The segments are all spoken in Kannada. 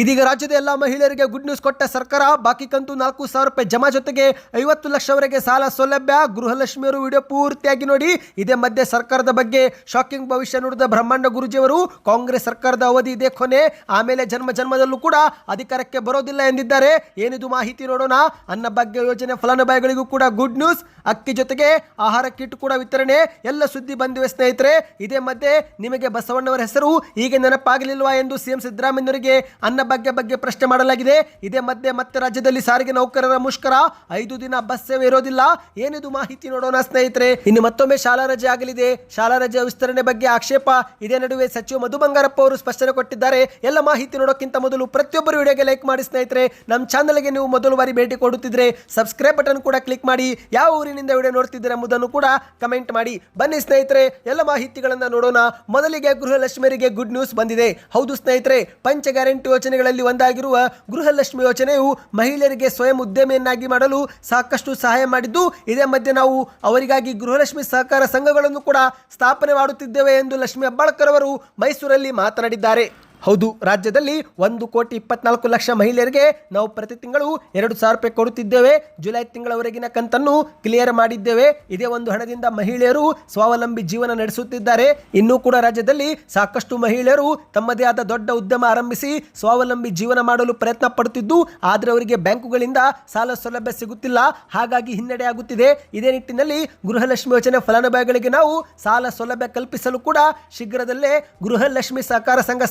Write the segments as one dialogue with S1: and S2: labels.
S1: ಇದೀಗ ರಾಜ್ಯದ ಎಲ್ಲ ಮಹಿಳೆಯರಿಗೆ ಗುಡ್ ನ್ಯೂಸ್ ಕೊಟ್ಟ ಸರ್ಕಾರ, ಬಾಕಿ ಕಂತು ನಾಲ್ಕು ಸಾವಿರ ರೂಪಾಯಿ ಜಮಾ ಜೊತೆಗೆ ಐವತ್ತು ಲಕ್ಷವರೆಗೆ ಸಾಲ ಸೌಲಭ್ಯ, ಗೃಹಲಕ್ಷ್ಮಿಯವರು ವಿಡಿಯೋ ಪೂರ್ತಿಯಾಗಿ ನೋಡಿ. ಇದೇ ಮಧ್ಯೆ ಸರ್ಕಾರದ ಬಗ್ಗೆ ಶಾಕಿಂಗ್ ಭವಿಷ್ಯ ನುಡಿದ ಬ್ರಹ್ಮಾಂಡ ಗುರುಜಿಯವರು, ಕಾಂಗ್ರೆಸ್ ಸರ್ಕಾರದ ಅವಧಿ ಇದೆ ಕೊನೆ. ಆಮೇಲೆ ಜನ್ಮ ಜನ್ಮದಲ್ಲೂ ಕೂಡ ಅಧಿಕಾರಕ್ಕೆ ಬರೋದಿಲ್ಲ ಎಂದಿದ್ದಾರೆ. ಏನಿದು ಮಾಹಿತಿ ನೋಡೋಣ. ಅನ್ನಭಾಗ್ಯ ಯೋಜನೆ ಫಲಾನುಭವಿಗಳಿಗೂ ಕೂಡ ಗುಡ್ ನ್ಯೂಸ್ ಅಕ್ಕಿ ಜೊತೆಗೆ ಆಹಾರ ಕಿಟ್ ಕೂಡ ವಿತರಣೆ. ಎಲ್ಲ ಸುದ್ದಿ ಬಂದಿವೆ ಸ್ನೇಹಿತರೆ. ಇದೇ ಮಧ್ಯೆ ನಿಮಗೆ ಬಸವಣ್ಣವರ ಹೆಸರು. ಈಗ ನೆನಪಾಗಲಿಲ್ವಾ ಎಂದು ಸಿಎಂ ಸಿದ್ದರಾಮಯ್ಯನವರಿಗೆ ಅನ್ನಭಾಗ್ಯ ಬಗ್ಗೆ ಪ್ರಶ್ನೆ ಮಾಡಲಾಗಿದೆ. ಇದೇ ಮಧ್ಯೆ ಮತ್ತೆ ರಾಜ್ಯದಲ್ಲಿ ಸಾರಿಗೆ ನೌಕರರ ಮುಷ್ಕರ. ಐದು ದಿನ ಬಸ್ ಸೇವೆ ಇರೋದಿಲ್ಲ. ಏನಿದು ಮಾಹಿತಿ ನೋಡೋಣ ಸ್ನೇಹಿತರೆ. ಇನ್ನು ಮತ್ತೊಮ್ಮೆ ಶಾಲಾ ರಜೆ ಆಗಲಿದೆ. ಶಾಲಾ ರಜೆ ವಿಸ್ತರಣೆ ಬಗ್ಗೆ ಆಕ್ಷೇಪ. ಇದೇ ನಡುವೆ ಸಚಿವ ಮಧು ಬಂಗಾರಪ್ಪ ಅವರು ಸ್ಪಷ್ಟನೆ ಕೊಟ್ಟಿದ್ದಾರೆ. ಎಲ್ಲ ಮಾಹಿತಿ ನೋಡೋಕ್ಕಿಂತ ಮೊದಲು ಪ್ರತಿಯೊಬ್ಬರು ವಿಡಿಯೋಗೆ ಲೈಕ್ ಮಾಡಿ ಸ್ನೇಹಿತರೆ. ನಮ್ಮ ಚಾನಲ್ಗೆ ನೀವು ಮೊದಲು ಬಾರಿ ಭೇಟಿ ಕೊಡುತ್ತಿದ್ರೆ ಸಬ್ಸ್ಕ್ರೈಬ್ ಬಟನ್ ಕೂಡ ಕ್ಲಿಕ್ ಮಾಡಿ. ಯಾವ ಊರಿನಿಂದ ವಿಡಿಯೋ ನೋಡ್ತಿದ್ದೀರಾ ಎಂಬುದನ್ನು ಕೂಡ ಕಮೆಂಟ್ ಮಾಡಿ. ಬನ್ನಿ ಸ್ನೇಹಿತರೆ, ಎಲ್ಲ ಮಾಹಿತಿಗಳನ್ನು ನೋಡೋಣ. ಮೊದಲಿಗೆ ಗೃಹಲಕ್ಷ್ಮಿಯರಿಗೆ ಗುಡ್ ನ್ಯೂಸ್ ಬಂದಿದೆ. ಹೌದು ಸ್ನೇಹಿತರೆ, ಪಂಚ ಗ್ಯಾರಂಟಿ ಯೋಜನೆಗಳಲ್ಲಿ ಒಂದಾಗಿರುವ ಗೃಹಲಕ್ಷ್ಮಿ ಯೋಜನೆಯು ಮಹಿಳೆಯರಿಗೆ ಸ್ವಯಂ ಉದ್ಯಮಿಯನ್ನಾಗಿ ಮಾಡಲು ಸಾಕಷ್ಟು ಸಹಾಯ ಮಾಡಿದ್ದು, ಇದೇ ಮಧ್ಯೆ ನಾವು ಅವರಿಗಾಗಿ ಗೃಹಲಕ್ಷ್ಮಿ ಸಹಕಾರ ಸಂಘಗಳನ್ನು ಕೂಡ ಸ್ಥಾಪನೆ ಮಾಡುತ್ತಿದ್ದೇವೆ ಎಂದು ಲಕ್ಷ್ಮಿ ಹೆಬ್ಬಾಳ್ಕರ್ ಅವರು ಮೈಸೂರಲ್ಲಿ ಮಾತನಾಡಿದ್ದಾರೆ. ಹೌದು, ರಾಜ್ಯದಲ್ಲಿ ಒಂದು ಕೋಟಿ ಇಪ್ಪತ್ನಾಲ್ಕು ಲಕ್ಷ ಮಹಿಳೆಯರಿಗೆ ನಾವು ಪ್ರತಿ ತಿಂಗಳು ಎರಡು ಸಾವಿರ ರೂಪಾಯಿ ಕೊಡುತ್ತಿದ್ದೇವೆ. ಜುಲೈ ತಿಂಗಳವರೆಗಿನ ಕಂತನ್ನು ಕ್ಲಿಯರ್ ಮಾಡಿದ್ದೇವೆ. ಇದೇ ಒಂದು ಹಣದಿಂದ ಮಹಿಳೆಯರು ಸ್ವಾವಲಂಬಿ ಜೀವನ ನಡೆಸುತ್ತಿದ್ದಾರೆ. ಇನ್ನೂ ಕೂಡ ರಾಜ್ಯದಲ್ಲಿ ಸಾಕಷ್ಟು ಮಹಿಳೆಯರು ತಮ್ಮದೇ ಆದ ದೊಡ್ಡ ಉದ್ಯಮ ಆರಂಭಿಸಿ ಸ್ವಾವಲಂಬಿ ಜೀವನ ಮಾಡಲು ಪ್ರಯತ್ನ ಪಡುತ್ತಿದ್ದು, ಆದರೆ ಅವರಿಗೆ ಬ್ಯಾಂಕುಗಳಿಂದ ಸಾಲ ಸೌಲಭ್ಯ ಸಿಗುತ್ತಿಲ್ಲ. ಹಾಗಾಗಿ ಹಿನ್ನಡೆ ಆಗುತ್ತಿದೆ. ಇದೇ ನಿಟ್ಟಿನಲ್ಲಿ ಗೃಹಲಕ್ಷ್ಮಿ ಯೋಜನೆ ಫಲಾನುಭವಿಗಳಿಗೆ ನಾವು ಸಾಲ ಸೌಲಭ್ಯ ಕಲ್ಪಿಸಲು ಕೂಡ ಶೀಘ್ರದಲ್ಲೇ ಗೃಹಲಕ್ಷ್ಮಿ ಸಹಕಾರ ಸಂಘ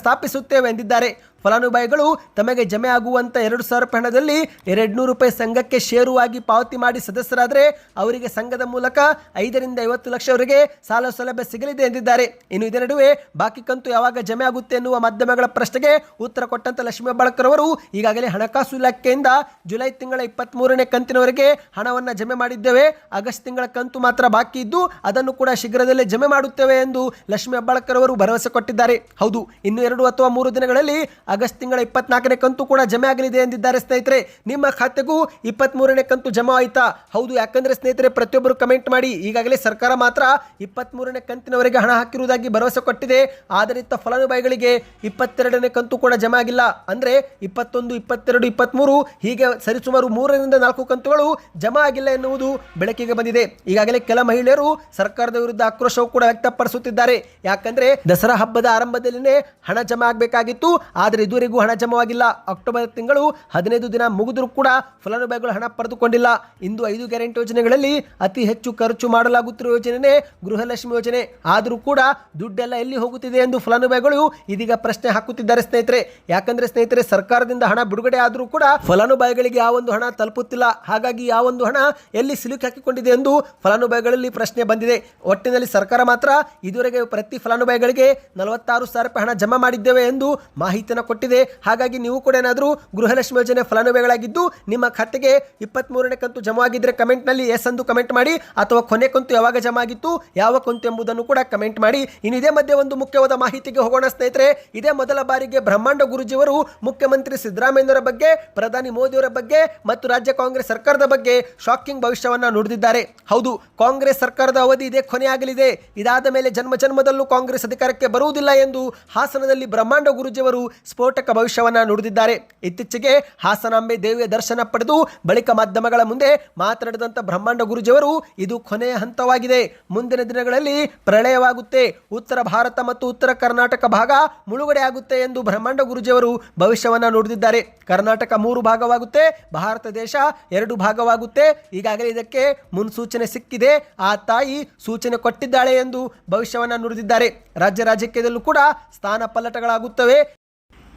S1: ಸ್ಥಾಪಿಸುತ್ತೇವೆ ಎಂದಿದ್ದಾರೆ. ಫಲಾನುಭವಿಗಳು ತಮಗೆ ಜಮೆ ಆಗುವಂಥ ಎರಡು ಸಾವಿರ ರೂಪಾಯಿ ಹಣದಲ್ಲಿ ಎರಡು ರೂಪಾಯಿ ಸಂಘಕ್ಕೆ ಷೇರುವಾಗಿ ಪಾವತಿ ಮಾಡಿ ಸದಸ್ಯರಾದರೆ ಅವರಿಗೆ ಸಂಘದ ಮೂಲಕ ಐದರಿಂದ ಐವತ್ತು ಲಕ್ಷವರೆಗೆ ಸಾಲ ಸೌಲಭ್ಯ ಸಿಗಲಿದೆ ಎಂದಿದ್ದಾರೆ. ಇನ್ನು ಇದರ ನಡುವೆ ಬಾಕಿ ಕಂತು ಯಾವಾಗ ಜಮೆ ಆಗುತ್ತೆ ಎನ್ನುವ ಮಾಧ್ಯಮಗಳ ಪ್ರಶ್ನೆಗೆ ಉತ್ತರ ಕೊಟ್ಟಂತ ಲಕ್ಷ್ಮೀ ಹೆಬ್ಬಾಳ್ಕರ್ ಅವರು ಈಗಾಗಲೇ ಹಣಕಾಸು ಇಲಾಖೆಯಿಂದ ಜುಲೈ ತಿಂಗಳ ಇಪ್ಪತ್ತ್ ಮೂರನೇ ಕಂತಿನವರೆಗೆ ಹಣವನ್ನು ಜಮೆ ಮಾಡಿದ್ದೇವೆ. ಆಗಸ್ಟ್ ತಿಂಗಳ ಕಂತು ಮಾತ್ರ ಬಾಕಿ ಇದ್ದು ಅದನ್ನು ಕೂಡ ಶೀಘ್ರದಲ್ಲೇ ಜಮೆ ಮಾಡುತ್ತೇವೆ ಎಂದು ಲಕ್ಷ್ಮೀ ಹೆಬ್ಬಾಳ್ಕರ್ ಅವರು ಭರವಸೆ ಕೊಟ್ಟಿದ್ದಾರೆ. ಹೌದು, ಇನ್ನು ಎರಡು ಅಥವಾ ಮೂರು ದಿನಗಳಲ್ಲಿ ಆಗಸ್ಟ್ ತಿಂಗಳ ಇಪ್ಪತ್ನಾಲ್ಕನೇ ಕಂತು ಕೂಡ ಜಮೆ ಆಗಲಿದೆ ಎಂದಿದ್ದಾರೆ ಸ್ನೇಹಿತರೆ. ನಿಮ್ಮ ಖಾತೆಗೂ ಇಪ್ಪತ್ತ್ ಮೂರನೇ ಕಂತು ಜಮಾ ಆಯ್ತಾ? ಹೌದು, ಯಾಕಂದ್ರೆ ಸ್ನೇಹಿತರೆ, ಪ್ರತಿಯೊಬ್ಬರು ಕಮೆಂಟ್ ಮಾಡಿ, ಈಗಾಗಲೇ ಸರ್ಕಾರ ಮಾತ್ರ ಇಪ್ಪತ್ತ್ ಮೂರನೇ ಕಂತಿನವರೆಗೆ ಹಣ ಹಾಕಿರುವುದಾಗಿ ಭರವಸೆ ಕೊಟ್ಟಿದೆ. ಆದರೆ ಇತ್ತ ಫಲಾನುಭವಿಗಳಿಗೆ ಇಪ್ಪತ್ತೆರಡನೇ ಕಂತು ಕೂಡ ಜಮಾ ಆಗಿಲ್ಲ. ಅಂದ್ರೆ ಇಪ್ಪತ್ತೊಂದು, ಇಪ್ಪತ್ತೆರಡು ಇಪ್ಪತ್ತ್ಮೂರು ಹೀಗೆ ಸರಿಸುಮಾರು ಮೂರರಿಂದ ನಾಲ್ಕು ಕಂತುಗಳು ಜಮಾ ಆಗಿಲ್ಲ ಎನ್ನುವುದು ಬೆಳಕಿಗೆ ಬಂದಿದೆ. ಈಗಾಗಲೇ ಕೆಲ ಮಹಿಳೆಯರು ಸರ್ಕಾರದ ವಿರುದ್ಧ ಆಕ್ರೋಶವು ಕೂಡ ವ್ಯಕ್ತಪಡಿಸುತ್ತಿದ್ದಾರೆ. ಯಾಕಂದ್ರೆ ದಸರಾ ಹಬ್ಬದ ಆರಂಭದಲ್ಲಿನೇ ಹಣ ಜಮಾ ಆಗಬೇಕಾಗಿತ್ತು. ಆದರೆ ಇದುವರೆಗೂ ಹಣ ಜಮವಾಗಿಲ್ಲ. ಅಕ್ಟೋಬರ್ ತಿಂಗಳು ಹದಿನೈದು ದಿನ ಮುಗಿದರೂ ಕೂಡ ಫಲಾನುಭವಿಗಳು ಹಣ ಪಡೆದುಕೊಂಡಿಲ್ಲ. ಇಂದು ಐದು ಗ್ಯಾರಂಟಿ ಯೋಜನೆಗಳಲ್ಲಿ ಅತಿ ಹೆಚ್ಚು ಖರ್ಚು ಮಾಡಲಾಗುತ್ತಿರುವ ಯೋಜನೆ ಗೃಹಲಕ್ಷ್ಮಿ ಯೋಜನೆ. ಆದರೂ ಕೂಡ ದುಡ್ಡೆಲ್ಲ ಎಲ್ಲಿ ಹೋಗುತ್ತಿದೆ ಎಂದು ಫಲಾನುಭವಿಗಳು ಇದೀಗ ಪ್ರಶ್ನೆ ಹಾಕುತ್ತಿದ್ದಾರೆ ಸ್ನೇಹಿತರೆ. ಯಾಕಂದ್ರೆ ಸ್ನೇಹಿತರೆ, ಸರ್ಕಾರದಿಂದ ಹಣ ಬಿಡುಗಡೆ ಆದರೂ ಕೂಡ ಫಲಾನುಭವಿಗಳಿಗೆ ಯಾವೊಂದು ಹಣ ತಲುಪುತ್ತಿಲ್ಲ. ಹಾಗಾಗಿ ಆ ಯಾವೊಂದು ಹಣ ಎಲ್ಲಿ ಸಿಲುಕಿ ಹಾಕಿಕೊಂಡಿದೆ ಎಂದು ಫಲಾನುಭವಿಗಳಲ್ಲಿ ಪ್ರಶ್ನೆ ಬಂದಿದೆ. ಒಟ್ಟಿನಲ್ಲಿ ಸರ್ಕಾರ ಮಾತ್ರ ಇದುವರೆಗೆ ಪ್ರತಿ ಫಲಾನುಭವಿಗಳಿಗೆ ನಲವತ್ತಾರು ಸಾವಿರ ರೂಪಾಯಿ ಹಣ ಜಮಾ ಮಾಡಿದ್ದೇವೆ ಎಂದು ಮಾಹಿತಿಯನ್ನು ಕೊಟ್ಟಿದೆ. ಹಾಗಾಗಿ ನೀವು ಕೂಡ ಏನಾದರೂ ಗೃಹಲಕ್ಷ್ಮಿ ಯೋಜನೆ ಫಲಾನುಭವಿಗಳಾಗಿದ್ದು ನಿಮ್ಮ ಖಾತೆಗೆ ಇಪ್ಪತ್ತ್ ಮೂರನೇ ಕಂತು ಜಮಾ ಆಗಿದ್ದರೆ ಕಮೆಂಟ್ನಲ್ಲಿ ಎಸ್ ಎಂದು ಕಮೆಂಟ್ ಮಾಡಿ, ಅಥವಾ ಕೊನೆ ಕಂತು ಯಾವಾಗ ಜಮಾ ಆಗಿತ್ತು, ಯಾವ ಕಂತು ಎಂಬುದನ್ನು ಕೂಡ ಕಮೆಂಟ್ ಮಾಡಿ. ಇನ್ನು ಇದೇ ಮಧ್ಯೆ ಒಂದು ಮುಖ್ಯವಾದ ಮಾಹಿತಿಗೆ ಹೋಗೋಣ ಸ್ನೇಹಿತರೆ. ಇದೇ ಮೊದಲ ಬಾರಿಗೆ ಬ್ರಹ್ಮಾಂಡ ಗುರುಜಿಯವರು, ಮುಖ್ಯಮಂತ್ರಿ ಸಿದ್ದರಾಮಯ್ಯನವರ ಬಗ್ಗೆ, ಪ್ರಧಾನಿ ಮೋದಿಯವರ ಬಗ್ಗೆ, ಮತ್ತು ರಾಜ್ಯ ಕಾಂಗ್ರೆಸ್ ಸರ್ಕಾರದ ಬಗ್ಗೆ ಶಾಕಿಂಗ್ ಭವಿಷ್ಯವನ್ನ ನುಡಿದಿದ್ದಾರೆ. ಹೌದು, ಕಾಂಗ್ರೆಸ್ ಸರ್ಕಾರದ ಅವಧಿ ಇದೇ ಕೊನೆಯಾಗಲಿದೆ ಇದಾದ ಮೇಲೆ ಜನ್ಮ ಜನ್ಮದಲ್ಲೂ ಕಾಂಗ್ರೆಸ್ ಅಧಿಕಾರಕ್ಕೆ ಬರುವುದಿಲ್ಲ ಎಂದು ಹಾಸನದಲ್ಲಿ ಬ್ರಹ್ಮಾಂಡ ಗುರುಜಿಯವರು ಸ್ಫೋಟಕ ಭವಿಷ್ಯವನ್ನ ನುಡಿದಿದ್ದಾರೆ. ಇತ್ತೀಚೆಗೆ ಹಾಸನಾಂಬೆ ದೇವಿಯ ದರ್ಶನ ಪಡೆದು ಬಳಿಕ ಮಾಧ್ಯಮಗಳ ಮುಂದೆ ಮಾತನಾಡಿದಂಥ ಬ್ರಹ್ಮಾಂಡ ಗುರುಜಿಯವರು ಇದು ಕೊನೆಯ ಹಂತವಾಗಿದೆ. ಮುಂದಿನ ದಿನಗಳಲ್ಲಿ ಪ್ರಳಯವಾಗುತ್ತೆ. ಉತ್ತರ ಭಾರತ ಮತ್ತು ಉತ್ತರ ಕರ್ನಾಟಕ ಭಾಗ ಮುಳುಗಡೆ ಆಗುತ್ತೆ ಎಂದು ಬ್ರಹ್ಮಾಂಡ ಗುರುಜಿಯವರು ಭವಿಷ್ಯವನ್ನ ನುಡಿದಿದ್ದಾರೆ. ಕರ್ನಾಟಕ ಮೂರು ಭಾಗವಾಗುತ್ತೆ, ಭಾರತ ದೇಶ ಎರಡು ಭಾಗವಾಗುತ್ತೆ. ಈಗಾಗಲೇ ಇದಕ್ಕೆ ಮುನ್ಸೂಚನೆ ಸಿಕ್ಕಿದೆ. ಆ ತಾಯಿ ಸೂಚನೆ ಕೊಟ್ಟಿದ್ದಾಳೆ ಎಂದು ಭವಿಷ್ಯವನ್ನ ನುಡಿದಿದ್ದಾರೆ. ರಾಜ್ಯ ರಾಜಕೀಯದಲ್ಲೂ ಕೂಡ ಸ್ಥಾನ ಪಲ್ಲಟಗಳಾಗುತ್ತವೆ.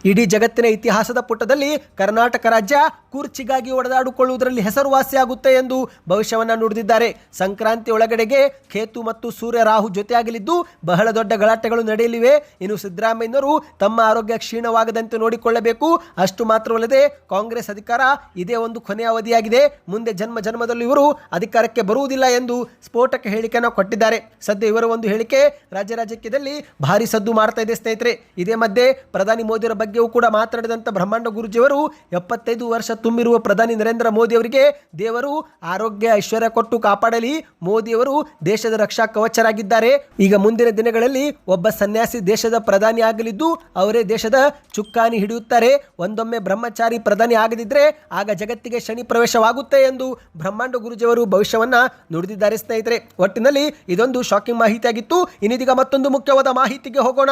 S1: ಇಡೀ ಜಗತ್ತಿನ ಇತಿಹಾಸದ ಪುಟದಲ್ಲಿ ಕರ್ನಾಟಕ ರಾಜ್ಯ ಕುರ್ಚಿಗಾಗಿ ಒಡೆದಾಡಿಕೊಳ್ಳುವುದರಲ್ಲಿ ಹೆಸರುವಾಸಿಯಾಗುತ್ತೆ ಎಂದು ಭವಿಷ್ಯವನ್ನ ನುಡಿದಿದ್ದಾರೆ. ಸಂಕ್ರಾಂತಿ ಒಳಗಡೆಗೆ ಖೇತು ಮತ್ತು ಸೂರ್ಯ ರಾಹು ಜೊತೆಯಾಗಲಿದ್ದು ಬಹಳ ದೊಡ್ಡ ಗಲಾಟೆಗಳು ನಡೆಯಲಿವೆ. ಇನ್ನು ಸಿದ್ದರಾಮಯ್ಯನವರು ತಮ್ಮ ಆರೋಗ್ಯ ಕ್ಷೀಣವಾಗದಂತೆ ನೋಡಿಕೊಳ್ಳಬೇಕು. ಅಷ್ಟು ಮಾತ್ರವಲ್ಲದೆ ಕಾಂಗ್ರೆಸ್ ಅಧಿಕಾರ ಇದೇ ಒಂದು ಕೊನೆಯ ಅವಧಿಯಾಗಿದೆ. ಮುಂದೆ ಜನ್ಮ ಜನ್ಮದಲ್ಲೂ ಇವರು ಅಧಿಕಾರಕ್ಕೆ ಬರುವುದಿಲ್ಲ ಎಂದು ಸ್ಫೋಟಕ ಹೇಳಿಕೆಯನ್ನು ಕೊಟ್ಟಿದ್ದಾರೆ. ಸದ್ಯ ಇವರ ಒಂದು ಹೇಳಿಕೆ ರಾಜ್ಯ ರಾಜಕೀಯದಲ್ಲಿ ಭಾರಿ ಸದ್ದು ಮಾಡ್ತಾ ಇದೆ ಸ್ನೇಹಿತರೆ. ಇದೇ ಮಧ್ಯೆ ಪ್ರಧಾನಿ ಮೋದಿಯವರ ಬಗ್ಗೆ ಬಗ್ಗೆಯೂ ಕೂಡ ಮಾತನಾಡಿದಂಥ ಬ್ರಹ್ಮಾಂಡ ಗುರುಜಿಯವರು ಎಪ್ಪತ್ತೈದು ವರ್ಷ ತುಂಬಿರುವ ಪ್ರಧಾನಿ ನರೇಂದ್ರ ಮೋದಿ ಅವರಿಗೆ, ದೇವರು ಆರೋಗ್ಯ ಐಶ್ವರ್ಯ ಕೊಟ್ಟು ಕಾಪಾಡಲಿ, ಮೋದಿಯವರು ದೇಶದ ರಕ್ಷಾ ಕವಚರಾಗಿದ್ದಾರೆ. ಈಗ ಮುಂದಿನ ದಿನಗಳಲ್ಲಿ ಒಬ್ಬ ಸನ್ಯಾಸಿ ದೇಶದ ಪ್ರಧಾನಿ ಆಗಲಿದ್ದು, ಅವರೇ ದೇಶದ ಚುಕ್ಕಾನಿ ಹಿಡಿಯುತ್ತಾರೆ. ಒಂದೊಮ್ಮೆ ಬ್ರಹ್ಮಚಾರಿ ಪ್ರಧಾನಿ ಆಗದಿದ್ರೆ ಆಗ ಜಗತ್ತಿಗೆ ಶನಿ ಪ್ರವೇಶವಾಗುತ್ತೆ ಎಂದು ಬ್ರಹ್ಮಾಂಡ ಗುರುಜಿಯವರು ಭವಿಷ್ಯವನ್ನ ನುಡಿದಿದ್ದಾರೆ ಸ್ನೇಹಿತರೆ. ಒಟ್ಟಿನಲ್ಲಿ ಇದೊಂದು ಶಾಕಿಂಗ್ ಮಾಹಿತಿಯಾಗಿತ್ತು. ಇನ್ನಿದೀಗ ಮತ್ತೊಂದು ಮುಖ್ಯವಾದ ಮಾಹಿತಿಗೆ ಹೋಗೋಣ.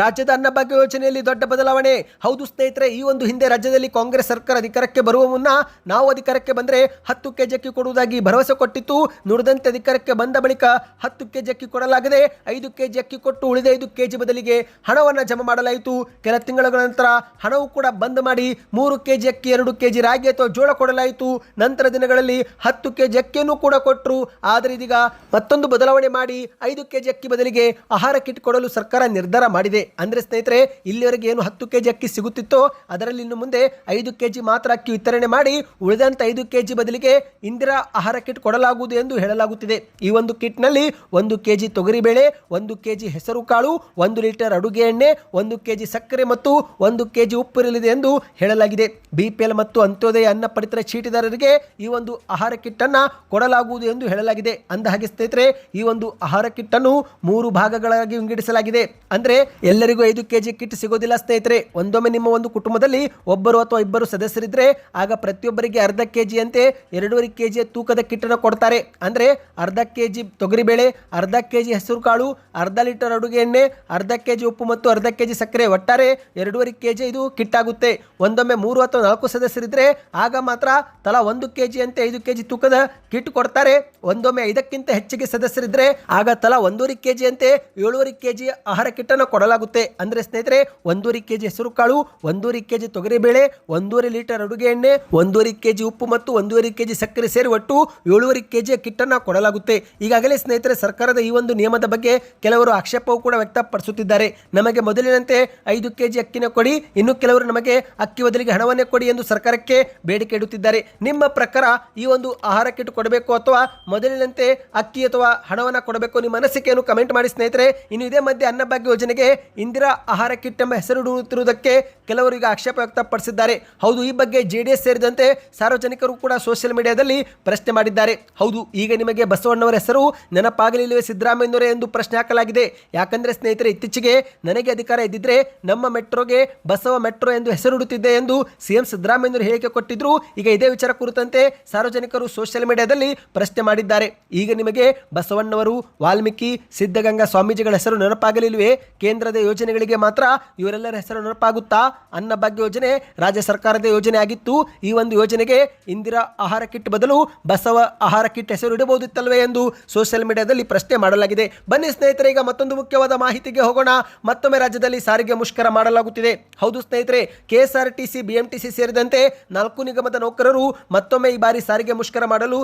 S1: ರಾಜ್ಯದ ಅನ್ನಭಾಗ್ಯ ಯೋಜನೆಯಲ್ಲಿ ದೊಡ್ಡ ಬದಲಾವಣೆ. ಹೌದು ಸ್ನೇಹಿತರೆ, ಈ ಒಂದು ಹಿಂದೆ ರಾಜ್ಯದಲ್ಲಿ ಕಾಂಗ್ರೆಸ್ ಸರ್ಕಾರ ಅಧಿಕಾರಕ್ಕೆ ಬರುವ ಮುನ್ನ ನಾವು ಅಧಿಕಾರಕ್ಕೆ ಬಂದರೆ ಹತ್ತು ಕೆಜಿ ಅಕ್ಕಿ ಕೊಡುವುದಾಗಿ ಭರವಸೆ ಕೊಟ್ಟಿತ್ತು. ನುಡಿದಂತೆ ಅಧಿಕಾರಕ್ಕೆ ಬಂದ ಬಳಿಕ ಹತ್ತು ಕೆಜಿ ಅಕ್ಕಿ ಕೊಡಲಾಗದೆ ಐದು ಕೆಜಿ ಅಕ್ಕಿ ಕೊಟ್ಟು ಉಳಿದ ಐದು ಕೆಜಿ ಬದಲಿಗೆ ಹಣವನ್ನು ಜಮಾ ಮಾಡಲಾಯಿತು. ಕೆಲ ತಿಂಗಳ ನಂತರ ಹಣವು ಕೂಡ ಬಂದ್ ಮಾಡಿ ಮೂರು ಕೆಜಿ ಅಕ್ಕಿ, ಎರಡು ಕೆಜಿ ರಾಗಿ ಅಥವಾ ಜೋಳ ಕೊಡಲಾಯಿತು. ನಂತರ ದಿನಗಳಲ್ಲಿ ಹತ್ತು ಕೆಜಿ ಅಕ್ಕಿಯನ್ನು ಕೂಡ ಕೊಟ್ಟರು ಆದರೆ ಇದೀಗ ಮತ್ತೊಂದು ಬದಲಾವಣೆ ಮಾಡಿ ಐದು ಕೆಜಿ ಅಕ್ಕಿ ಬದಲಿಗೆ ಆಹಾರ ಕಿಟ್ ಕೊಡಲು ಸರ್ಕಾರ ನಿರ್ಧಾರ ಮಾಡಿದೆ. ಅಂದ್ರೆ ಸ್ನೇಹಿತರೆ, ಇಲ್ಲಿವರೆಗೆ ಏನು ಹತ್ತು ಕೆಜಿ ಅಕ್ಕಿ ಸಿಗುತ್ತಿತ್ತೋ, ಅದರಲ್ಲಿ ಇನ್ನು ಮುಂದೆ ಐದು ಕೆಜಿ ಮಾತ್ರ ಅಕ್ಕಿ ವಿತರಣೆ ಮಾಡಿ ಉಳಿದಂಥ ಐದು ಕೆಜಿ ಬದಲಿಗೆ ಇಂದಿರಾ ಆಹಾರ ಕಿಟ್ ಕೊಡಲಾಗುವುದು ಎಂದು ಹೇಳಲಾಗುತ್ತಿದೆ. ಈ ಒಂದು ಕಿಟ್ನಲ್ಲಿ ಒಂದು ಕೆಜಿ ತೊಗರಿಬೇಳೆ, ಒಂದು ಕೆಜಿ ಹೆಸರು ಕಾಳು ಒಂದು ಲೀಟರ್ ಅಡುಗೆ ಎಣ್ಣೆ, ಒಂದು ಕೆಜಿ ಸಕ್ಕರೆ ಮತ್ತು ಒಂದು ಕೆಜಿ ಉಪ್ಪು ಇರಲಿದೆ ಎಂದು ಹೇಳಲಾಗಿದೆ. ಬಿಪಿಎಲ್ ಮತ್ತು ಅಂತ್ಯೋದಯ ಅನ್ನ ಪಡಿತರ ಚೀಟಿದಾರರಿಗೆ ಈ ಒಂದು ಆಹಾರ ಕಿಟ್ ಅನ್ನ ಕೊಡಲಾಗುವುದು ಎಂದು ಹೇಳಲಾಗಿದೆ. ಅಂದ ಹಾಗೆ ಸ್ನೇಹಿತರೆ, ಈ ಒಂದು ಆಹಾರ ಕಿಟ್ ಅನ್ನು ಮೂರು ಭಾಗಗಳಾಗಿ ವಿಂಗಡಿಸಲಾಗಿದೆ. ಅಂದ್ರೆ ಎಲ್ಲರಿಗೂ ಐದು ಕೆಜಿ ಕಿಟ್ ಸಿಗೋದಿಲ್ಲ ಸ್ನೇಹಿತರೆ. ಒಂದೊಮ್ಮೆ ನಿಮ್ಮ ಒಂದು ಕುಟುಂಬದಲ್ಲಿ ಒಬ್ಬರು ಅಥವಾ ಇಬ್ಬರು ಸದಸ್ಯರಿದ್ದರೆ ಆಗ ಪ್ರತಿಯೊಬ್ಬರಿಗೆ ಅರ್ಧ ಕೆಜಿ ಅಂತೆ ಎರಡೂವರೆ ಕೆ ಜಿಯ ತೂಕದ ಕಿಟ್ಟನ್ನು ಕೊಡ್ತಾರೆ. ಅಂದರೆ ಅರ್ಧ ಕೆಜಿ ತೊಗರಿಬೇಳೆ, ಅರ್ಧ ಕೆಜಿ ಹೆಸರು ಕಾಳು ಅರ್ಧ ಲೀಟರ್ ಅಡುಗೆ ಎಣ್ಣೆ, ಅರ್ಧ ಕೆಜಿ ಉಪ್ಪು ಮತ್ತು ಅರ್ಧ ಕೆಜಿ ಸಕ್ಕರೆ. ಒಟ್ಟಾರೆ ಎರಡೂವರೆ ಕೆಜಿ ಇದು ಕಿಟ್ ಆಗುತ್ತೆ ಒಂದೊಮ್ಮೆ ಮೂರು ಅಥವಾ ನಾಲ್ಕು ಸದಸ್ಯರಿದ್ರೆ ಆಗ ಮಾತ್ರ ತಲಾ ಒಂದು ಕೆಜಿ ಅಂತೆ ಐದು ಕೆಜಿ ತೂಕದ ಕಿಟ್ ಕೊಡ್ತಾರೆ. ಒಂದೊಮ್ಮೆ ಐದಕ್ಕಿಂತ ಹೆಚ್ಚಿಗೆ ಸದಸ್ಯರಿದ್ರೆ ಆಗ ತಲಾ ಒಂದೂವರೆ ಕೆಜಿ ಅಂತೆ ಏಳುವರೆ ಕೆಜಿ ಆಹಾರ ಕಿಟ್ ಅನ್ನು ಕೊಡಲಾಗುತ್ತೆ ಅಂದ್ರೆ ಸ್ನೇಹಿತರೆ, ಒಂದೂವರೆ ಕೆಜಿ ಹೆಸರು ಕಾಳು, ಒಂದೂವರೆ ಕೆಜಿ ತೊಗರಿಬೇಳೆ ಒಂದೂವರೆ ಲೀಟರ್ ಅಡುಗೆ ಎಣ್ಣೆ, ಒಂದೂವರೆ ಕೆಜಿ ಉಪ್ಪು ಮತ್ತು ಒಂದೂವರೆ ಕೆಜಿ ಸಕ್ಕರೆ ಸೇರಿ ಒಟ್ಟು ಏಳುವರೆ ಕೆಜಿಯ ಕಿಟ್ ಕಿಟ್ಟನ್ನು ಕೊಡಲಾಗುತ್ತೆ. ಈಗಾಗಲೇ ಸ್ನೇಹಿತರೆ, ಸರ್ಕಾರದ ಈ ಒಂದು ನಿಯಮದ ಬಗ್ಗೆ ಕೆಲವರು ಆಕ್ಷೇಪವೂ ಕೂಡ ವ್ಯಕ್ತಪಡಿಸುತ್ತಿದ್ದಾರೆ. ನಮಗೆ ಮೊದಲಿನಂತೆ ಐದು ಕೆಜಿ ಅಕ್ಕಿನ ಕೊಡಿ, ಇನ್ನು ಕೆಲವರು ನಮಗೆ ಅಕ್ಕಿ ಬದಲಿಗೆ ಹಣವನ್ನೇ ಕೊಡಿ ಎಂದು ಸರ್ಕಾರಕ್ಕೆ ಬೇಡಿಕೆ ಇಡುತ್ತಿದ್ದಾರೆ. ನಿಮ್ಮ ಪ್ರಕಾರ ಈ ಒಂದು ಆಹಾರ ಕಿಟ್ ಕೊಡಬೇಕು ಅಥವಾ ಮೊದಲಿನಂತೆ ಅಕ್ಕಿ ಅಥವಾ ಹಣವನ್ನು ಕೊಡಬೇಕು ನಿಮ್ಮ ಅನಿಸಿಕೆಯನ್ನು ಕಮೆಂಟ್ ಮಾಡಿ ಸ್ನೇಹಿತರೆ. ಇನ್ನು ಇದೇ ಮಧ್ಯೆ ಅನ್ನಭಾಗ್ಯ ಯೋಜನೆಗೆ ಇಂದಿರಾ ಆಹಾರ ಕಿಟ್ ಎಂಬ ಹೆಸರಿಡುತ್ತಿರುವುದಕ್ಕೆ ಕೆಲವರು ಈಗ ಆಕ್ಷೇಪ ವ್ಯಕ್ತಪಡಿಸಿದ್ದಾರೆ. ಹೌದು, ಈ ಬಗ್ಗೆ ಜೆಡಿಎಸ್ ಸೇರಿದಂತೆ ಸಾರ್ವಜನಿಕರು ಕೂಡ ಸೋಷಿಯಲ್ ಮೀಡಿಯಾದಲ್ಲಿ ಪ್ರಶ್ನೆ ಮಾಡಿದ್ದಾರೆ. ಹೌದು, ಈಗ ನಿಮಗೆ ಬಸವಣ್ಣವರ ಹೆಸರು ನೆನಪಾಗಲಿಲ್ಲವೇ ಸಿದ್ದರಾಮಯ್ಯನವರೇ ಎಂದು ಪ್ರಶ್ನೆ ಹಾಕಲಾಗಿದೆ. ಯಾಕಂದರೆ ಸ್ನೇಹಿತರೆ, ಇತ್ತೀಚೆಗೆ ನನಗೆ ಅಧಿಕಾರ ಇದ್ದಿದ್ರೆ ನಮ್ಮ ಮೆಟ್ರೋಗೆ ಬಸವ ಮೆಟ್ರೋ ಎಂದು ಹೆಸರಿಡುತ್ತಿದ್ದೆ ಎಂದು ಸಿಎಂ ಸಿದ್ದರಾಮಯ್ಯನವರು ಹೇಳಿಕೆ ಕೊಟ್ಟಿದ್ರು. ಈಗ ಇದೇ ವಿಚಾರ ಕುರಿತಂತೆ ಸಾರ್ವಜನಿಕರು ಸೋಷಿಯಲ್ ಮೀಡಿಯಾದಲ್ಲಿ ಪ್ರಶ್ನೆ ಮಾಡಿದ್ದಾರೆ. ಈಗ ನಿಮಗೆ ಬಸವಣ್ಣವರು, ವಾಲ್ಮೀಕಿ, ಸಿದ್ಧಗಂಗಾ ಸ್ವಾಮೀಜಿಗಳ ಹೆಸರು ನೆನಪಾಗಲಿಲ್ವೇ ಕೇಂದ್ರದ ಯೋಜನೆಗಳಿಗೆ ಮಾತ್ರ ಇವರೆಲ್ಲರ ಹೆಸರು ನೆನಪಾಗುತ್ತಾ? ಅನ್ನಭಾಗ್ಯ ಯೋಜನೆ ರಾಜ್ಯ ಸರ್ಕಾರದ ಯೋಜನೆ ಆಗಿತ್ತು. ಈ ಒಂದು ಯೋಜನೆಗೆ ಇಂದಿರಾ ಆಹಾರ ಕಿಟ್ ಬದಲು ಬಸವ ಆಹಾರ ಕಿಟ್ ಹೆಸರು ಇಡಬಹುದಿತ್ತಲ್ವೇ ಎಂದು ಸೋಷಿಯಲ್ ಮೀಡಿಯಾದಲ್ಲಿ ಪ್ರಶ್ನೆ ಮಾಡಲಾಗಿದೆ. ಬನ್ನಿ ಸ್ನೇಹಿತರೆ, ಈಗ ಮತ್ತೊಂದು ಮುಖ್ಯವಾದ ಮಾಹಿತಿಗೆ ಹೋಗೋಣ. ಮತ್ತೊಮ್ಮೆ ರಾಜ್ಯದಲ್ಲಿ ಸಾರಿಗೆ ಮುಷ್ಕರ ಮಾಡಲಾಗುತ್ತಿದೆ. ಹೌದು ಸ್ನೇಹಿತರೆ, ಕೆಎಸ್ಆರ್ಟಿಸಿ, ಬಿಎಂಟಿಸಿ ಸೇರಿದಂತೆ ನಾಲ್ಕು ನಿಗಮದ ನೌಕರರು ಮತ್ತೊಮ್ಮೆ ಈ ಬಾರಿ ಸಾರಿಗೆ ಮುಷ್ಕರ ಮಾಡಲು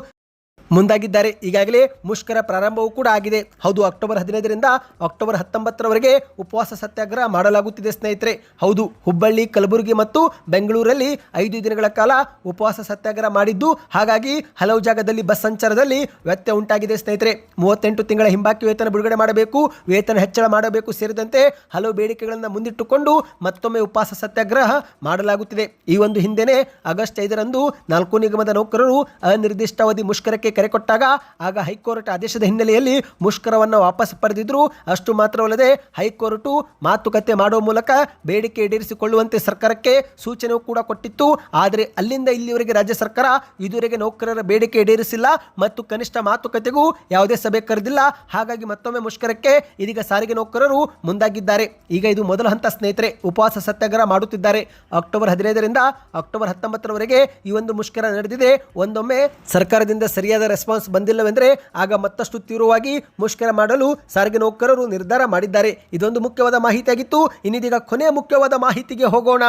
S1: ಮುಂದಾಗಿದ್ದಾರೆ. ಈಗಾಗಲೇ ಮುಷ್ಕರ ಪ್ರಾರಂಭವೂ ಕೂಡ ಆಗಿದೆ. ಹೌದು, ಅಕ್ಟೋಬರ್ ಹದಿನೈದರಿಂದ ಅಕ್ಟೋಬರ್ ಹತ್ತೊಂಬತ್ತರವರೆಗೆ ಉಪವಾಸ ಸತ್ಯಾಗ್ರಹ ಮಾಡಲಾಗುತ್ತಿದೆ ಸ್ನೇಹಿತರೆ. ಹೌದು, ಹುಬ್ಬಳ್ಳಿ, ಕಲಬುರಗಿ ಮತ್ತು ಬೆಂಗಳೂರಲ್ಲಿ ಐದು ದಿನಗಳ ಕಾಲ ಉಪವಾಸ ಸತ್ಯಾಗ್ರಹ ಮಾಡಿದ್ದು, ಹಾಗಾಗಿ ಹಲವು ಜಾಗದಲ್ಲಿ ಬಸ್ ಸಂಚಾರದಲ್ಲಿ ವ್ಯತ್ಯಯ ಉಂಟಾಗಿದೆ ಸ್ನೇಹಿತರೆ. ಮೂವತ್ತೆಂಟು ತಿಂಗಳ ಹಿಂಬಾಕಿ ವೇತನ ಬಿಡುಗಡೆ ಮಾಡಬೇಕು, ವೇತನ ಹೆಚ್ಚಳ ಮಾಡಬೇಕು ಸೇರಿದಂತೆ ಹಲವು ಬೇಡಿಕೆಗಳನ್ನು ಮುಂದಿಟ್ಟುಕೊಂಡು ಮತ್ತೊಮ್ಮೆ ಉಪವಾಸ ಸತ್ಯಾಗ್ರಹ ಮಾಡಲಾಗುತ್ತಿದೆ. ಈ ಒಂದು ಹಿಂದೆನೆ ಆಗಸ್ಟ್ ಐದರಂದು ನಾಲ್ಕು ನಿಗಮದ ನೌಕರರು ಅನಿರ್ದಿಷ್ಟಾವಧಿ ಮುಷ್ಕರಕ್ಕೆ ಕರೆ ಕೊಟ್ಟಾಗ, ಆಗ ಹೈಕೋರ್ಟ್ ಆದೇಶದ ಹಿನ್ನೆಲೆಯಲ್ಲಿ ಮುಷ್ಕರವನ್ನು ವಾಪಸ್ ಪಡೆದಿದ್ರು ಅಷ್ಟು ಮಾತ್ರವಲ್ಲದೆ ಹೈಕೋರ್ಟು ಮಾತುಕತೆ ಮಾಡುವ ಮೂಲಕ ಬೇಡಿಕೆ ಈಡೇರಿಸಿಕೊಳ್ಳುವಂತೆ ಸರ್ಕಾರಕ್ಕೆ ಸೂಚನೆಯೂ ಕೂಡ ಕೊಟ್ಟಿತ್ತು. ಆದರೆ ಅಲ್ಲಿಂದ ಇಲ್ಲಿವರೆಗೆ ರಾಜ್ಯ ಸರ್ಕಾರ ಇದುವರೆಗೆ ನೌಕರರ ಬೇಡಿಕೆ ಈಡೇರಿಸಿಲ್ಲ ಮತ್ತು ಕನಿಷ್ಠ ಮಾತುಕತೆಗೂ ಯಾವುದೇ ಸಭೆ ಕರೆದಿಲ್ಲ. ಹಾಗಾಗಿ ಮತ್ತೊಮ್ಮೆ ಮುಷ್ಕರಕ್ಕೆ ಇದೀಗ ಸಾರಿಗೆ ನೌಕರರು ಮುಂದಾಗಿದ್ದಾರೆ. ಈಗ ಇದು ಮೊದಲ ಹಂತ ಸ್ನೇಹಿತರೆ, ಉಪವಾಸ ಸತ್ಯಾಗ್ರಹ ಮಾಡುತ್ತಿದ್ದಾರೆ. ಅಕ್ಟೋಬರ್ ಹದಿನೈದರಿಂದ ಅಕ್ಟೋಬರ್ ಹತ್ತೊಂಬತ್ತರವರೆಗೆ ಈ ಒಂದು ಮುಷ್ಕರ ನಡೆದಿದೆ. ಒಂದೊಮ್ಮೆ ಸರ್ಕಾರದಿಂದ ಸರಿಯಾದ ರೆಸ್ಪಾನ್ಸ್ ಬಂದಿಲ್ಲವೆಂದರೆ ಆಗ ಮತ್ತಷ್ಟು ತೀವ್ರವಾಗಿ ಮುಷ್ಕರ ಮಾಡಲು ಸಾರಿಗೆ ನೌಕರರು ನಿರ್ಧಾರ ಮಾಡಿದ್ದಾರೆ. ಇದೊಂದು ಮುಖ್ಯವಾದ ಮಾಹಿತಿಯಾಗಿತ್ತು. ಇನ್ನಿದೀಗ ಕೊನೆಯ ಮುಖ್ಯವಾದ ಮಾಹಿತಿಗೆ ಹೋಗೋಣ.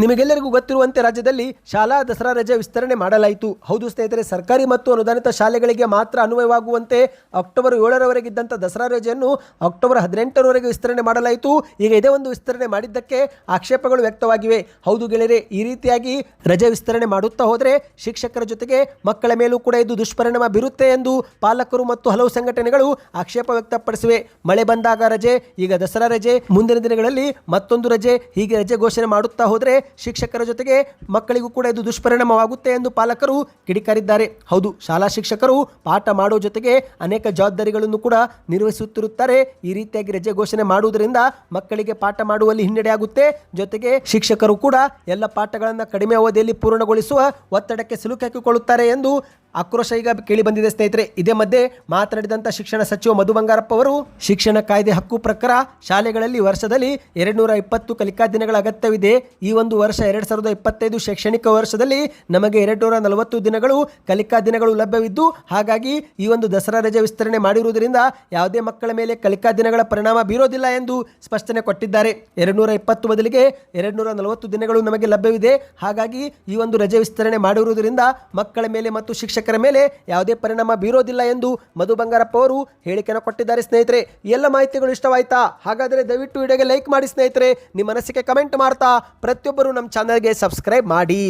S1: ನಿಮಗೆಲ್ಲರಿಗೂ ಗೊತ್ತಿರುವಂತೆ ರಾಜ್ಯದಲ್ಲಿ ಶಾಲಾ ದಸರಾ ರಜೆ ವಿಸ್ತರಣೆ ಮಾಡಲಾಯಿತು. ಹೌದು ಸ್ನೇಹಿತರೆ, ಸರ್ಕಾರಿ ಮತ್ತು ಅನುದಾನಿತ ಶಾಲೆಗಳಿಗೆ ಮಾತ್ರ ಅನ್ವಯವಾಗುವಂತೆ ಅಕ್ಟೋಬರ್ ಏಳರವರೆಗಿದ್ದಂಥ ದಸರಾ ರಜೆಯನ್ನು ಅಕ್ಟೋಬರ್ ಹದಿನೆಂಟರವರೆಗೆ ವಿಸ್ತರಣೆ ಮಾಡಲಾಯಿತು. ಈಗ ಇದೇ ಒಂದು ವಿಸ್ತರಣೆ ಮಾಡಿದ್ದಕ್ಕೆ ಆಕ್ಷೇಪಗಳು ವ್ಯಕ್ತವಾಗಿವೆ. ಹೌದು ಗೆಳೆಯರೆ, ಈ ರೀತಿಯಾಗಿ ರಜೆ ವಿಸ್ತರಣೆ ಮಾಡುತ್ತಾ ಹೋದರೆ ಶಿಕ್ಷಕರ ಜೊತೆಗೆ ಮಕ್ಕಳ ಮೇಲೂ ಕೂಡ ಇದು ದುಷ್ಪರಿಣಾಮ ಬೀರುತ್ತೆ ಎಂದು ಪಾಲಕರು ಮತ್ತು ಹಲವು ಸಂಘಟನೆಗಳು ಆಕ್ಷೇಪ ವ್ಯಕ್ತಪಡಿಸಿವೆ. ಮಳೆ ಬಂದಾಗ ರಜೆ, ಈಗ ದಸರಾ ರಜೆ. ಮುಂದಿನ ದಿನಗಳಲ್ಲಿ ಮತ್ತೊಂದು ರಜೆ. ಹೀಗೆ ರಜೆ ಘೋಷಣೆ ಮಾಡುತ್ತಾ ಹೋದರೆ ಶಿಕ್ಷಕರ ಜೊತೆಗೆ ಮಕ್ಕಳಿಗೂ ಕೂಡ ಇದು ದುಷ್ಪರಿಣಾಮವಾಗುತ್ತೆ ಎಂದು ಪಾಲಕರು ಕಿಡಿಕಾರಿದ್ದಾರೆ. ಹೌದು, ಶಾಲಾ ಶಿಕ್ಷಕರು ಪಾಠ ಮಾಡೋ ಜೊತೆಗೆ ಅನೇಕ ಜವಾಬ್ದಾರಿಗಳನ್ನು ಕೂಡ ನಿರ್ವಹಿಸುತ್ತಿರುತ್ತಾರೆ. ಈ ರೀತಿಯಾಗಿ ರಜೆ ಘೋಷಣೆ ಮಾಡುವುದರಿಂದ ಮಕ್ಕಳಿಗೆ ಪಾಠ ಮಾಡುವಲ್ಲಿ ಹಿನ್ನಡೆಯಾಗುತ್ತೆ ಜೊತೆಗೆ ಶಿಕ್ಷಕರು ಕೂಡ ಎಲ್ಲ ಪಾಠಗಳನ್ನು ಕಡಿಮೆ ಅವಧಿಯಲ್ಲಿ ಪೂರ್ಣಗೊಳಿಸುವ ಒತ್ತಡಕ್ಕೆ ಸಿಲುಕಾಕಿಕೊಳ್ಳುತ್ತಾರೆ ಎಂದು ಆಕ್ರೋಶ ಈಗ ಕೇಳಿ ಬಂದಿದೆ ಸ್ನೇಹಿತರೆ. ಇದೇ ಮಧ್ಯೆ ಮಾತನಾಡಿದಂಥ ಶಿಕ್ಷಣ ಸಚಿವ ಮಧು ಬಂಗಾರಪ್ಪ ಅವರು ಶಿಕ್ಷಣ ಕಾಯ್ದೆ ಹಕ್ಕು ಪ್ರಕಾರ ಶಾಲೆಗಳಲ್ಲಿ ವರ್ಷದಲ್ಲಿ ಎರಡು ನೂರ ಇಪ್ಪತ್ತು ಕಲಿಕಾ ದಿನಗಳ ಅಗತ್ಯವಿದೆ. ಈ ಒಂದು ವರ್ಷ ಎರಡು ಸಾವಿರದ ಇಪ್ಪತ್ತೈದು ಶೈಕ್ಷಣಿಕ ವರ್ಷದಲ್ಲಿ ನಮಗೆ ಎರಡು ನೂರ ನಲವತ್ತು ದಿನಗಳು ಕಲಿಕಾ ದಿನಗಳು ಲಭ್ಯವಿದ್ದು, ಹಾಗಾಗಿ ಈ ಒಂದು ದಸರಾ ರಜೆ ವಿಸ್ತರಣೆ ಮಾಡಿರುವುದರಿಂದ ಯಾವುದೇ ಮಕ್ಕಳ ಮೇಲೆ ಕಲಿಕಾ ದಿನಗಳ ಪರಿಣಾಮ ಬೀರೋದಿಲ್ಲ ಎಂದು ಸ್ಪಷ್ಟನೆ ಕೊಟ್ಟಿದ್ದಾರೆ. ಎರಡು ನೂರ ಇಪ್ಪತ್ತು ಬದಲಿಗೆ ಎರಡು ನೂರ ನಲವತ್ತು ದಿನಗಳು ನಮಗೆ ಲಭ್ಯವಿದೆ. ಹಾಗಾಗಿ ಈ ಒಂದು ರಜೆ ವಿಸ್ತರಣೆ ಮಾಡಿರುವುದರಿಂದ ಮಕ್ಕಳ ಮೇಲೆ ಮತ್ತು ಶಿಕ್ಷಕರ ಮೇಲೆ ಯಾವುದೇ ಪರಿಣಾಮ ಬೀರೋದಿಲ್ಲ ಎಂದು ಮಧು ಬಂಗಾರಪ್ಪ ಅವರು ಹೇಳಿಕೆಯನ್ನು ಕೊಟ್ಟಿದ್ದಾರೆ ಸ್ನೇಹಿತರೆ. ಎಲ್ಲ ಮಾಹಿತಿಗಳು ಇಷ್ಟವಾಯ್ತಾ? ಹಾಗಾದರೆ ದಯವಿಟ್ಟು ವಿಡಿಯೋಗೆ ಲೈಕ್ ಮಾಡಿ ಸ್ನೇಹಿತರೆ. ನಿಮ್ಮ ಮನಸ್ಸಿಗೆ ಕಮೆಂಟ್ ಮಾಡ್ತಾ ಪ್ರತಿಯೊಬ್ಬರು ನಮ್ಮ ಚಾನಲ್ಗೆ ಸಬ್ಸ್ಕ್ರೈಬ್ ಮಾಡಿ.